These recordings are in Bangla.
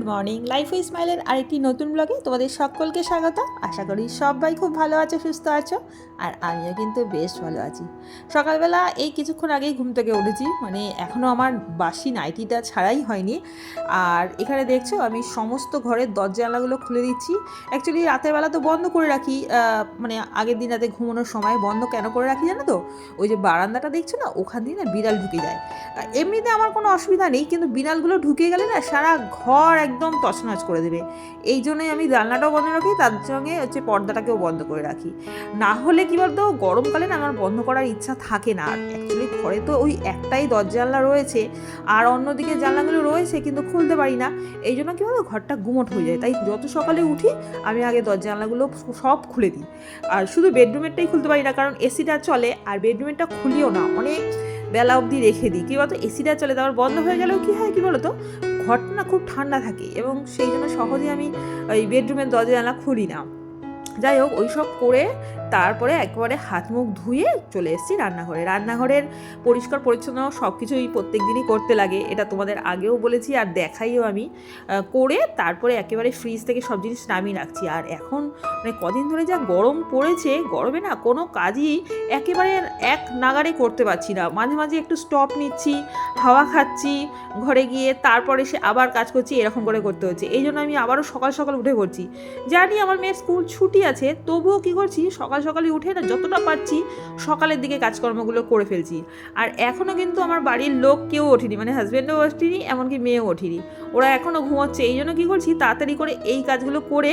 Good morning. লাইফ উই স্মাইলের আরেকটি নতুন ব্লগে তোমাদের সকলকে স্বাগত। আশা করি সবাই খুব ভালো আছো, সুস্থ আছো, আর আমিও কিন্তু বেশ ভালো আছি। সকালবেলা এই কিছুক্ষণ আগেই ঘুম থেকে উঠেছি মানে এখনও আমার বাসি নাইটিটা ছাড়াই হয়নি। আর এখানে দেখছ, আমি সমস্ত ঘরের দরজা জানলাগুলো খুলে দিচ্ছি। অ্যাকচুয়ালি রাতের বেলা তো বন্ধ করে রাখি মানে আগের দিন রাতে ঘুমানোর সময় বন্ধ কেন করে রাখি জানো তো? ওই যে বারান্দাটা দেখছ না, ওখান দিয়ে না বিড়াল ঢুকে যায়। এমনিতে আমার কোনো অসুবিধা নেই, কিন্তু বিড়ালগুলো ঢুকে গেলে না সারা ঘর একদম তছনছ করে দেবে। এই জন্যই আমি জানলাটাও বন্ধ রাখি, তার সঙ্গে হচ্ছে পর্দাটাকেও বন্ধ করে রাখি। না হলে কী বলতো গরমকালে না আমার বন্ধ করার ইচ্ছা থাকে না। আর অ্যাকচুয়ালি ঘরে তো ওই একটাই দরজা জানলা রয়েছে, আর অন্যদিকে জানলাগুলো রয়েছে, কিন্তু খুলতে পারি না। এই জন্য কি বলতো, ঘরটা গুমট হয়ে যায়। তাই যত সকালে উঠি, আমি আগে দরজা জানলাগুলো সব খুলে দিই। আর শুধু বেডরুমেরটাই খুলতে পারি না, কারণ এসিটা চলে, আর বেডরুমেরটা খুলিও না। অনেক বেলা অবধি রেখে দিই। কী বলতো, এসিটা চলে, তারপর বন্ধ হয়ে গেলেও কী হয়, কী বলতো ঘরটা না খুব ঠান্ডা থাকে এবং সেই জন্য সহজে আমি ওই বেডরুমের দরজা জানা খুলি না। যাই হোক, ওইসব করে তারপরে একবারে হাত মুখ ধুয়ে চলে এসেছি রান্নাঘরে। রান্নাঘরের পরিষ্কার, পরিচ্ছন্ন সব কিছুই প্রত্যেক দিনই করতে লাগে, এটা তোমাদের আগেও বলেছি আর দেখাইও আমি। করে তারপরে একেবারে ফ্রিজ থেকে সব জিনিস নামিয়ে রাখছি। আর এখন মানে কদিন ধরে যা গরম পড়েছে, গরমে না কোনো কাজই একেবারে এক নাগারে করতে পারছি না। মাঝে মাঝে একটু স্টপ নিচ্ছি, হাওয়া খাচ্ছি, ঘরে গিয়ে তারপরে সে আবার কাজ করছি, এরকম করে করতে হচ্ছে। এই জন্য আমি আবারও সকাল সকাল উঠে করছি জানি আমার মেয়ের স্কুল ছুটি আছে, তবুও কি করছি? সকাল সকালে উঠে না যতটা পারছি সকালের দিকে কাজকর্মগুলো করে ফেলছি। আর এখনও কিন্তু আমার বাড়ির লোক কেউ ওঠেনি মানে হাজব্যান্ডও ওঠেনি এমনকি মেয়েও ওঠেনি। ওরা এখনও ঘুমোচ্ছে, এই জন্য কী করছি, তাড়াতাড়ি করে এই কাজগুলো করে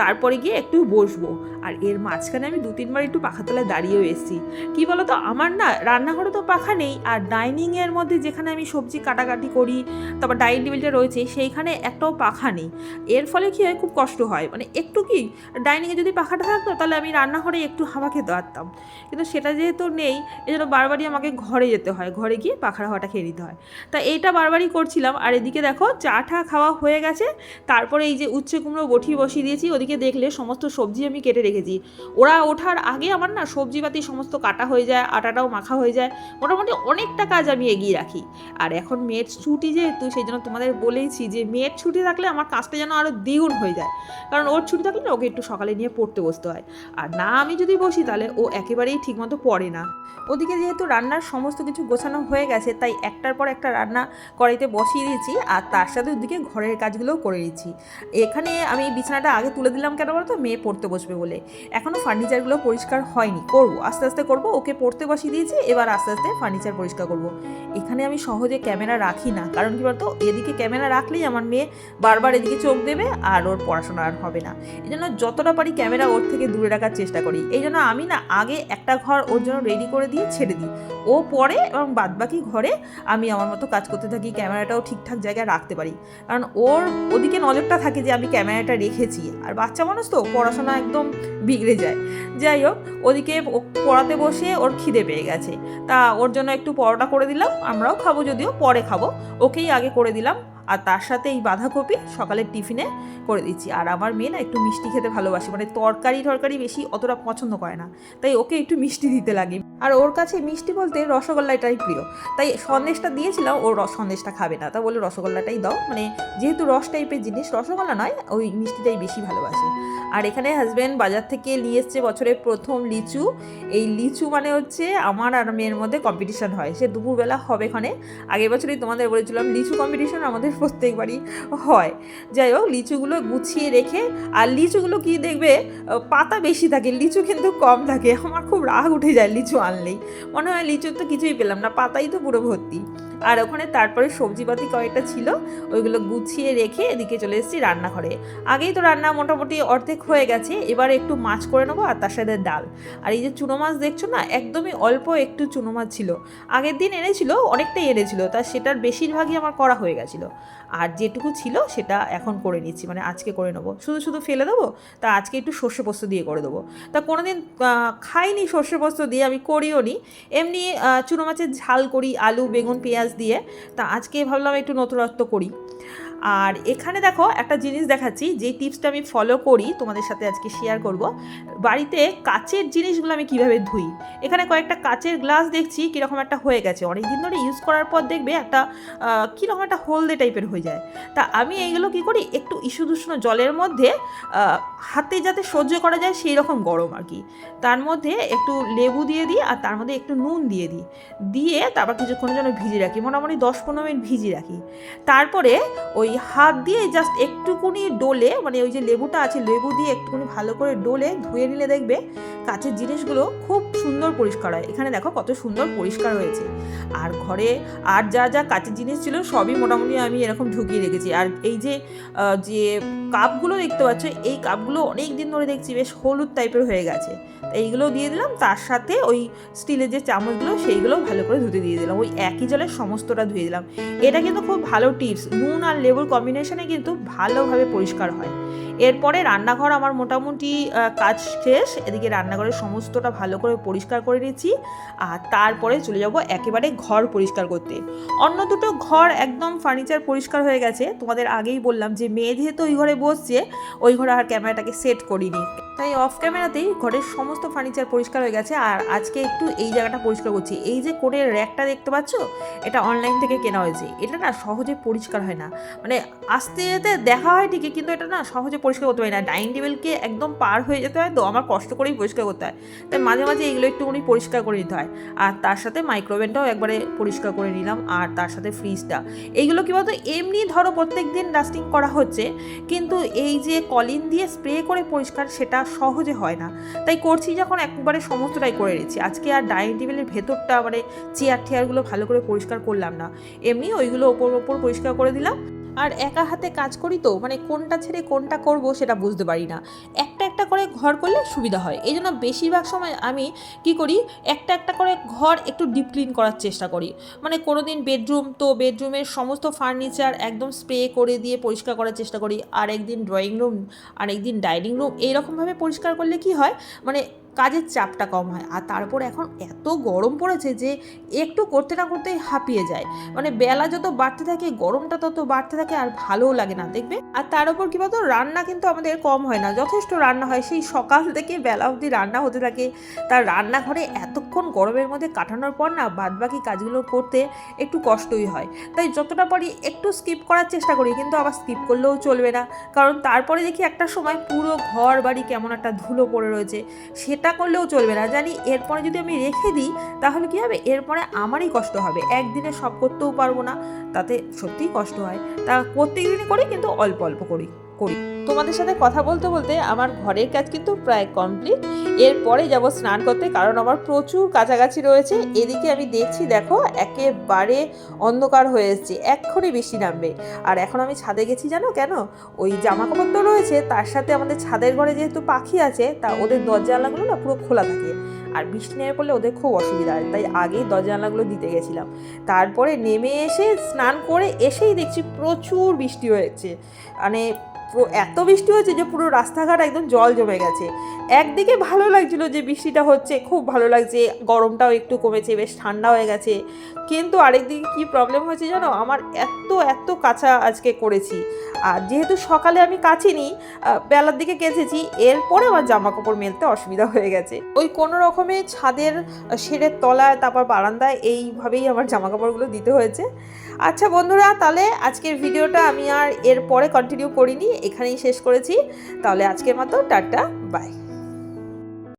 তারপরে গিয়ে একটু বসবো। আর এর মাঝখানে আমি দু তিনবার একটু পাখাতলায় দাঁড়িয়েও এসেছি। কি বলতো, আমার না রান্নাঘরে তো পাখা নেই, আর ডাইনিংয়ের মধ্যে যেখানে আমি সবজি কাটাকাটি করি, তারপর ডাইনিং টেবিলটা রয়েছে, সেইখানে একটাও পাখা নেই। এর ফলে কী হয়, খুব কষ্ট হয়। মানে একটু কি, ডাইনিংয়ে যদি পাখাটা থাকতো, তাহলে আমি রান্নাঘরে একটু হাওয়া খেতে পারতাম কিন্তু সেটা যেহেতু নেই এই জন্য বারবারই আমাকে ঘরে যেতে হয়। ঘরে গিয়ে পাখার হাওয়াটা খেয়ে নিতে হয়। তা এইটা বারবারই করছিলাম, আর এদিকে দেখো চা টা খাওয়া হয়ে গেছে। তারপরে এই যে উচ্ছে কুমড়ো বটি বসিয়ে দিয়েছি, ওদিকে দেখলে সমস্ত সবজি আমি কেটে রেখেছি। ওরা ওঠার আগে আমার না সবজিপাতি সমস্ত কাটা হয়ে যায়, আটাটাও মাখা হয়ে যায়। মোটামুটি অনেকটা কাজ আমি এগিয়ে রাখি। আর এখন মেয়ের ছুটি যেহেতু, সেই জন্য তোমাদের বলেইছি যে মেয়ের ছুটি থাকলে আমার কাজটা যেন আরও দ্বিগুণ হয়ে যায়। কারণ ওর ছুটি থাকলে ওকে একটু সকালে নিয়ে পড়তে বসতে হয়। আর না আমি যদি বসি তাহলে ও একেবারেই ঠিকমতো পড়ে না। ওদিকে যেহেতু রান্নার সমস্ত কিছু গোছানো হয়ে গেছে, তাই একটার পর একটা রান্না কড়াইতে বসিয়ে দিয়েছি। আর তার সাথে ওদিকে ঘরের কাজগুলোও করে দিচ্ছি এখানে আমি বিছানাটা আগে তুলে দিলাম কেন বলতো? মেয়ে পড়তে বসবে বলে। এখনও ফার্নিচারগুলো পরিষ্কার হয়নি। করব, আস্তে আস্তে করব। ওকে পড়তে বসিয়ে দিয়েছি, এবার আস্তে আস্তে ফার্নিচার পরিষ্কার করব। এখানে আমি সহজে ক্যামেরা রাখি না। কারণ কি বলতো? এদিকে ক্যামেরা রাখলেই আমার মেয়ে বারবার এদিকে চোখ দেবে আর ওর পড়াশোনা আর হবে না। এই জন্য যতটা পারি ক্যামেরা ওর থেকে দূরে রাখার চেষ্টা করি। এই জন্য আমি না আগে একটা ঘর ওর জন্য রেডি করে দিয়ে ছেড়ে দিই। ও পরে এবং বাদবাকি ঘরে আমি আমার মতো কাজ করতে থাকি, ক্যামেরাটাও ঠিকঠাক জায়গায় রাখতে পারি। কারণ ওর ওদিকে নজরটা থাকে যে আমি ক্যামেরাটা রেখেছি। আর বাচ্চা মানুষ তো পড়াশোনা একদম বিগড়ে যায়। যাই হোক, ওদিকে পড়াতে বসে ওর খিদে পেয়ে গেছে। তা ওর জন্য একটু পরোটা করে দিলাম, আমরাও খাব যদিও পরে খাব। ওকেই আগে করে দিলাম। আর তার সাথে এই বাঁধাকপি সকালের টিফিনে করে দিচ্ছি। আর আমার মেয়ে না একটু মিষ্টি খেতে ভালোবাসে। মানে তরকারি টরকারি বেশি অতটা পছন্দ করে না। তাই ওকে একটু মিষ্টি দিতে লাগে। আর ওর কাছে মিষ্টি বলতে রসগোল্লাটাই প্রিয়। তাই সন্দেশটা দিয়েছিলাম, ও সন্দেশটা খাবে না। তা বলে রসগোল্লাটাই দাও। মানে যেহেতু রস টাইপের জিনিস, রসগোল্লা নয়, ওই মিষ্টিটাই বেশি ভালোবাসে। আর এখানে হাজব্যান্ড বাজার থেকে নিয়ে এসছে বছরের প্রথম লিচু। এই লিচু মানে হচ্ছে আমার আর মেয়ের মধ্যে কম্পিটিশন হয়। সে দুপুরবেলা হবে এখানে আগের বছরই তোমাদের বলেছিলাম, লিচু কম্পিটিশন আমাদের প্রত্যেকবারই হয়। যাই হোক, লিচুগুলো গুছিয়ে রেখে, আর লিচুগুলো কি দেখবে পাতা বেশি থাকে, লিচু কিন্তু কম থাকে। আমার খুব রাগ উঠে যায় লিচু আনলেই। মনে হয় লিচুর তো কিছুই পেলাম না, পাতাই তো পুরো ভর্তি। আর ওখানে তারপরে সবজিপাতি কয়েকটা ছিল ওইগুলো গুছিয়ে রেখে এদিকে চলে এসেছি রান্নাঘরে। আগেই তো রান্না মোটামুটি অর্ধেক হয়ে গেছে এবার একটু মাছ করে নেব আর তার সাথে ডাল। আর এই যে চুনো মাছ দেখছ না একদমই অল্প একটু চুনো মাছ ছিল। আগের দিন এনেছিল অনেকটাই এনেছিল তা সেটার বেশিরভাগই আমার করা হয়ে গেছিল। আর যেটুকু ছিল সেটা এখন করে নিচ্ছি মানে আজকে করে নেব। শুধু শুধু ফেলে দেবো তা আজকে একটু সর্ষে পোস্ত দিয়ে করে দেবো। তা কোনোদিন আহ, খাইনি সর্ষে পোস্ত দিয়ে আমি করিও নি। এমনি চুনো মাছের ঝাল করি আলু বেগুন পেঁয়াজ দিয়ে। তা আজকে ভাবলাম একটু নতুনত্ব করি। আর এখানে দেখো একটা জিনিস দেখাচ্ছি যে টিপসটা আমি ফলো করি, তোমাদের সাথে আজকে শেয়ার করব। বাড়িতে কাচের জিনিসগুলো আমি কীভাবে ধুই? এখানে কয়েকটা কাচের গ্লাস দেখছি, কীরকম একটা হয়ে গেছে। অনেক দিন ধরে ইউজ করার পর দেখবে একটা কীরকম একটা হলদে টাইপের হয়ে যায়। তা আমি এইগুলো কি করি? একটু ইস্যুদুষ্ণ জলের মধ্যে হাতে যাতে সহ্য করা যায় সেই রকম গরম আর কি। তার মধ্যে একটু লেবু দিয়ে দিই আর তার মধ্যে একটু নুন দিয়ে দিই। দিয়ে তারপর কিছুক্ষণের জন্য ভিজিয়ে রাখি, মোটামুটি দশ পনেরো মিনিট ভিজিয়ে রাখি। তারপরে ওই হাত দিয়ে জাস্ট একটুকুনি ডোলে মানে ওই যে লেবুটা আছে, লেবু দিয়ে একটুকুনি ভালো করে ডোলে ধুয়ে নিলে দেখবে কাচের জিনিসগুলো খুব সুন্দর পরিষ্কার হয়। এখানে দেখো কত সুন্দর পরিষ্কার হয়েছে। আর ঘরে আর যা যা কাচের জিনিস ছিল সবই মোটামুটি আমি এরকম ঢুকিয়ে রেখেছি। আর এই যে যে কাপগুলো দেখতে পাচ্ছ, এই কাপগুলো অনেক দিন ধরে দেখছি বেশ হলুদ টাইপের হয়ে গেছে। এইগুলো দিয়ে দিলাম, তার সাথে ওই স্টিলের যে চামচগুলো সেইগুলো ভালো করে ধুতে দিয়ে দিলাম। ওই একই জলে সমস্তটা ধুয়ে দিলাম। এটা কিন্তু খুব ভালো টিপস নুন আর লেবুর কম্বিনেশনে কিন্তু ভালোভাবে পরিষ্কার হয়। এরপরে রান্নাঘর আমার মোটামুটি কাজ শেষ। এদিকে রান্নাঘরের সমস্তটা ভালো করে পরিষ্কার করে নিচ্ছি। আর তারপরে চলে যাব একেবারে ঘর পরিষ্কার করতে। অন্য দুটো ঘর একদম ফার্নিচার পরিষ্কার হয়ে গেছে। তোমাদের আগেই বললাম যে মেয়ে যেহেতু ওই ঘরে বসছে, ওই ঘরে আর ক্যামেরাটাকে সেট করিনি। তাই অফ ক্যামেরাতেই ঘরের সমস্ত ফার্নিচার পরিষ্কার হয়ে গেছে। আর আজকে একটু এই জায়গাটা পরিষ্কার করছি। এই যে কোটের র্যাকটা দেখতে পাচ্ছ, এটা অনলাইন থেকে কেনা হয়েছে। এটা না সহজে পরিষ্কার হয় না। মানে আস্তে যেতে দেখা হয় ঠিকই, কিন্তু এটা না সহজে পরিষ্কার করতে পারি না। ডাইনিং টেবিলকে একদম পার হয়ে যেতে হয় তো, আমার কষ্ট করেই পরিষ্কার করতে হয়। তাই মাঝে মাঝে এগুলো একটুখানি পরিষ্কার করে নিতে হয়। আর তার সাথে মাইক্রোওভেনটাও একবারে পরিষ্কার করে নিলাম, আর তার সাথে ফ্রিজটা এইগুলো কী বলতো, এমনি ধরো প্রত্যেক দিন ডাস্টিং করা হচ্ছে, কিন্তু এই যে কলিন দিয়ে স্প্রে করে পরিষ্কার সেটা সহজে হয় না। তাই করছি যখন একবারে সমস্তটাই করে নিচ্ছি। আজকে আর ডাইনিং টেবিলের ভেতরটা মানে চেয়ার টেয়ারগুলো ভালো করে পরিষ্কার করলাম না। এমনি ওইগুলো ওপর ওপর পরিষ্কার করে দিলাম। আর একা হাতে কাজ করি তো মানে কোনটা ছেড়ে কোনটা করব সেটা বুঝতে পারি না। একটা একটা করে ঘর করলে সুবিধা হয়। এই জন্য বেশিরভাগ সময় আমি কি করি, একটা একটা করে ঘর একটু ডিপ ক্লিন করার চেষ্টা করি। মানে কোনো দিন বেডরুম তো বেডরুমের সমস্ত ফার্নিচার একদম স্প্রে করে দিয়ে পরিষ্কার করার চেষ্টা করি। আর একদিন ড্রয়িং রুম আর একদিন ডাইনিং রুম এইরকমভাবে পরিষ্কার করলে কি হয় মানে কাজের চাপটা কম হয়। আর তারপর এখন এত গরম পড়েছে যে একটু করতে না করতেই হাঁপিয়ে যায়। মানে বেলা যত বাড়তে থাকে, গরমটা তত বাড়তে থাকে আর ভালোও লাগে না, দেখবে? আর তার উপর কী বলতো, রান্না কিন্তু আমাদের কম হয় না। যথেষ্ট রান্না হয়। সেই সকাল থেকে বেলা অবধি রান্না হতে থাকে। তার রান্নাঘরে এতক্ষণ গরমের মধ্যে কাটানোর পর না বাদবাকি কাজগুলো করতে একটু কষ্টই হয়। তাই যতটা পারি একটু স্কিপ করার চেষ্টা করি, কিন্তু আবার স্কিপ করলেও চলবে না। কারণ তারপরে দেখি একটা সময় পুরো ঘর বাড়ি কেমন একটা ধুলো পড়ে রয়েছে। সেটা করলেও চলবে না। জানি এরপরে যদি আমি রেখে দিই, তাহলে কী হবে? এরপরে আমারই কষ্ট হবে। একদিনে সব করতেও পারব না। তাতে সত্যিই কষ্ট হয়। তা প্রত্যেক দিনই করি, কিন্তু অল্প অল্প করি। করি। তোমাদের সাথে কথা বলতে বলতে আমার ঘরের কাজ কিন্তু প্রায় কমপ্লিট এরপরে যাব স্নান করতে কারণ আমার প্রচুর কাছাকাছি রয়েছে। এদিকে আমি দেখছি, দেখো, একেবারে অন্ধকার হয়ে এসছে। এক্ষুনি বৃষ্টি নামবে। আর এখন আমি ছাদে গেছি জানো কেন? ওই জামা কাপড় তো রয়েছে, তার সাথে আমাদের ছাদের ঘরে যেহেতু পাখি আছে, তা ওদের দরজা জানলাগুলো না পুরো খোলা থাকে। আর বৃষ্টি নেমে পড়লে ওদের খুব অসুবিধা হয়, তাই আগেই দরজা জানলাগুলো দিতে গেছিলাম। তারপরে নেমে এসে স্নান করে এসেই দেখছি প্রচুর বৃষ্টি হয়েছে। মানে এত বৃষ্টি হয়েছে যে পুরো রাস্তাঘাট একদম জল জমে গেছে। একদিকে ভালো লাগছিল যে বৃষ্টিটা হচ্ছে, খুব ভালো লাগছে, গরমটাও একটু কমেছে, বেশ ঠান্ডা হয়ে গেছে। কিন্তু আরেকদিকে কি প্রবলেম হয়েছে জানো? আমার এত এত কাঁচা আজকে করেছি। আর যেহেতু সকালে আমি কাচিনি বেলার দিকে কেচেছি, এরপরে আমার জামা কাপড় মেলতে অসুবিধা হয়ে গেছে। ওই কোনো রকমে ছাদের শেডের তলায়, তারপর বারান্দায় এইভাবেই আমার জামা কাপড়গুলো দিতে হয়েছে। আচ্ছা বন্ধুরা, তাহলে আজকের ভিডিওটা আমি আর এরপরে কন্টিনিউ করিনি। এখানেই শেষ করেছি। তাহলে আজকের মতো টাটা বাই।